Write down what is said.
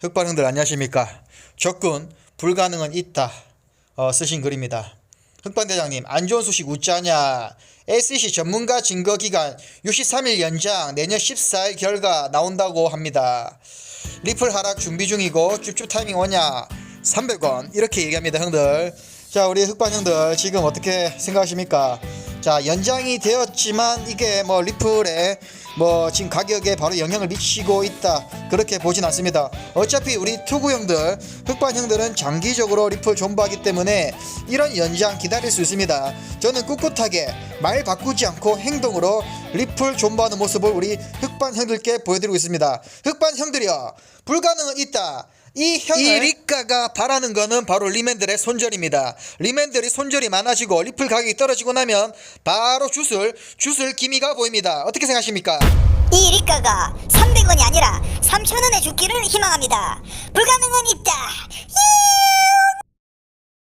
흑반형들 안녕하십니까? 적군 불가능은 있다 어, 쓰신 글입니다. 흑반대장님 안 좋은 소식 웃자냐? SEC 전문가 증거 기간 63일 연장 내년 14일 결과 나온다고 합니다. 리플 하락 준비 중이고 쭈쭈 타이밍 오냐? 300원 이렇게 얘기합니다 형들. 자 우리 흑반 형들 지금 어떻게 생각하십니까? 자 연장이 되었지만 이게 뭐 리플에 뭐 지금 가격에 바로 영향을 미치고 있다. 그렇게 보진 않습니다. 어차피 우리 투구 형들 흑반 형들은 장기적으로 리플 존버하기 때문에 이런 연장 기다릴 수 있습니다. 저는 꿋꿋하게 말 바꾸지 않고 행동으로 리플 존버하는 모습을 우리 흑반 형들께 보여드리고 있습니다. 흑반 형들이여 불가능은 있다 이 형을 이 리가가 바라는 거는 바로 리맨들의 손절입니다. 리맨들이 손절이 많아지고 리플 가격이 떨어지고 나면 바로 슛을 슛을 기미가 보입니다. 어떻게 생각하십니까? 이 리가가 300원이 아니라 3,000원에 죽기를 희망합니다.